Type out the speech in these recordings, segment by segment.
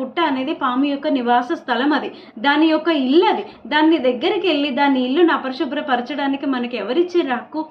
పుట్ట అనేది పాము యొక్క నివాస స్థలం అది. దాని యొక్క ఇల్లు అది. దాన్ని దగ్గరికి వెళ్ళి దాని ఇల్లును అపరిశుభ్రపరచడానికి మనకి ఎవరిచ్చే హక్కు?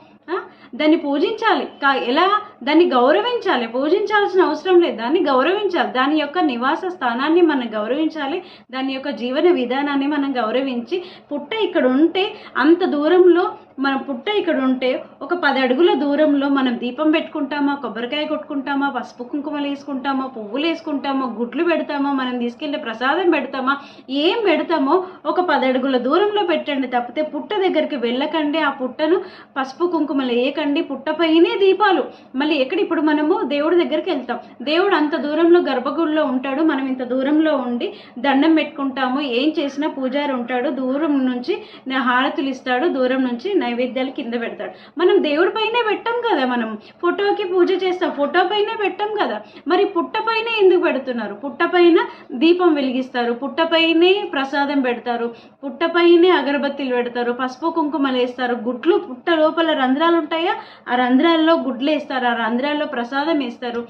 దాన్ని పూజించాలి. కా- ఎలా? దాన్ని గౌరవించాలి. పూజించాల్సిన అవసరం లేదు. దాన్ని గౌరవించాలి. దాని యొక్క నివాస స్థానాన్ని మనం గౌరవించాలి. దాని యొక్క జీవన విధానాన్ని మనం గౌరవించి పుట్ట ఇక్కడ ఉంటే అంత దూరంలో మన పుట్ట ఇక్కడ ఉంటే ఒక పది అడుగుల దూరంలో మనం దీపం పెట్టుకుంటామా కొబ్బరికాయ కొట్టుకుంటామా పసుపు కుంకుమలు వేసుకుంటామా పువ్వులు వేసుకుంటామా గుడ్లు పెడతామా మనం తీసుకెళ్ళే ప్రసాదం పెడతామా ఏం పెడతామో ఒక పది అడుగుల దూరంలో పెట్టండి. తప్పితే పుట్ట దగ్గరికి వెళ్ళకండి. ఆ పుట్టను పసుపు కుంకుమ మళ్ళీ ఏకండి పుట్టపైనే దీపాలు. మళ్ళీ ఎక్కడ ఇప్పుడు మనము దేవుడి దగ్గరికి వెళ్తాం. దేవుడు అంత దూరంలో గర్భగుడిలో ఉంటాడు. మనం ఇంత దూరంలో ఉండి దండం పెట్టుకుంటాము. ఏం చేసినా పూజారి ఉంటాడు. దూరం నుంచి హారతులు ఇస్తాడు. దూరం నుంచి నైవేద్యాలు కింద పెడతాడు. మనం దేవుడి పైనే పెట్టాం కదా మనం. ఫోటోకి పూజ చేస్తాం. ఫోటో పైనే పెట్టాం కదా. మరి పుట్టపైనే ఎందుకు పెడుతున్నారు? పుట్టపైన దీపం వెలిగిస్తారు. పుట్టపైనే ప్రసాదం పెడతారు. పుట్టపైనే అగరబత్తీలు పెడతారు. పసుపు కుంకుమలు వేస్తారు. గుట్లు పుట్ట లోపల రంధ్రాలు ఉంటాయా ఆ రంధ్రాల్లో గుడ్లు వేస్తారు ఆ రంధ్రాల్లో ప్రసాదం వేస్తారు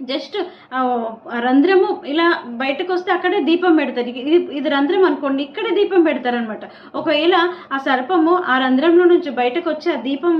జస్ట్ ఆ రంధ్రము ఇలా బయటకు వస్తే అక్కడే దీపం పెడతారు. ఇది ఇది రంధ్రం అనుకోండి ఇక్కడే దీపం పెడతారనమాట ఒకవేళ ఆ సర్పము ఆ రంధ్రంలో నుంచి బయటకు వచ్చి ఆ దీపం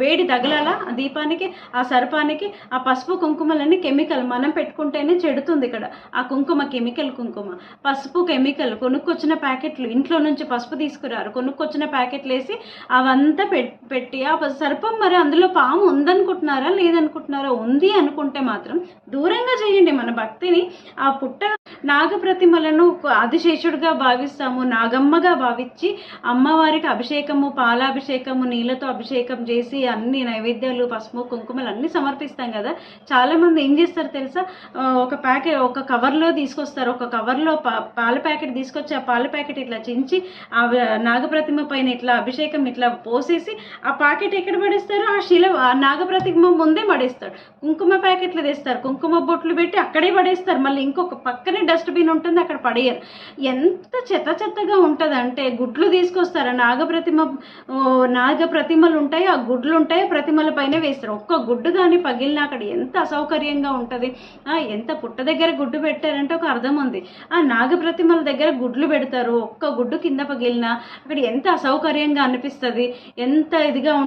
వేడి తగలాల? ఆ దీపానికి ఆ సర్పానికి ఆ పసుపు కుంకుమలని కెమికల్. మనం పెట్టుకుంటేనే చెడుతుంది ఇక్కడ. ఆ కుంకుమ కెమికల్ కుంకుమ. పసుపు కెమికల్ కొనుక్కొచ్చిన ప్యాకెట్లు ఇంట్లో నుంచి పసుపు తీసుకురారు. కొనుక్కొచ్చిన ప్యాకెట్లు వేసి అవంతా పెట్టి ఆ సర్పం మరి అందులో పాము ఉందనుకుంటున్నారా? లేదనుకుంటున్నారా? ఉంది అనుకుంటే మాత్రం దూరంగా చేయండి మన భక్తిని. ఆ పుట్ట నాగప్రతిమలను ఆదిశేషుడిగా భావిస్తాము నాగమ్మగా భావించి అమ్మవారికి అభిషేకము పాలాభిషేకము నీళ్ళతో అభిషేకం చేసి అన్ని నైవేద్యాలు పసుపు కుంకుమలు అన్ని సమర్పిస్తాం కదా. చాలామంది ఏం చేస్తారు తెలుసా? ఒక ప్యాకెట్ ఒక కవర్లో తీసుకొస్తారు. ఒక కవర్లో పాల ప్యాకెట్ తీసుకొచ్చి ఆ పాల ప్యాకెట్ ఇట్లా చించి ఆ నాగప్రతిమ పైన ఇట్లా అభిషేకం ఇట్లా పోసేసి ఆ ప్యాకెట్ ఎక్కడ పడేస్తారు? ఆ శిల ఆ నాగప్రతిమ ముందే పడేస్తాడు కుంకుమ ప్యాకెట్లు తెస్తారు. కుంకుమ బొట్లు పెట్టి అక్కడే పడేస్తారు. మళ్ళీ ఇంకొక పక్కనే డస్ట్బిన్ ఉంటుంది అక్కడ పడేయరు. ఎంత చెత్త చెత్తగా ఉంటుంది అంటే గుడ్లు తీసుకొస్తారు? నాగప్రతిమ నాగ ప్రతిమలు ఉంటాయి ఆ గుడ్లు ఉంటాయి ప్రతిమల పైన వేస్తారు. ఒక్క గుడ్డు కానీ పగిలినా అక్కడ ఎంత అసౌకర్యంగా ఉంటుంది? ఎంత పుట్ట దగ్గర గుడ్డు పెట్టారంటే ఒక అర్థం ఉంది. ఆ నాగ ప్రతిమల దగ్గర గుడ్లు పెడతారు. ఒక్క గుడ్డు కింద పగిలినా అక్కడ ఎంత అసౌకర్యంగా అనిపిస్తుంది? ఎంత ఇదిగా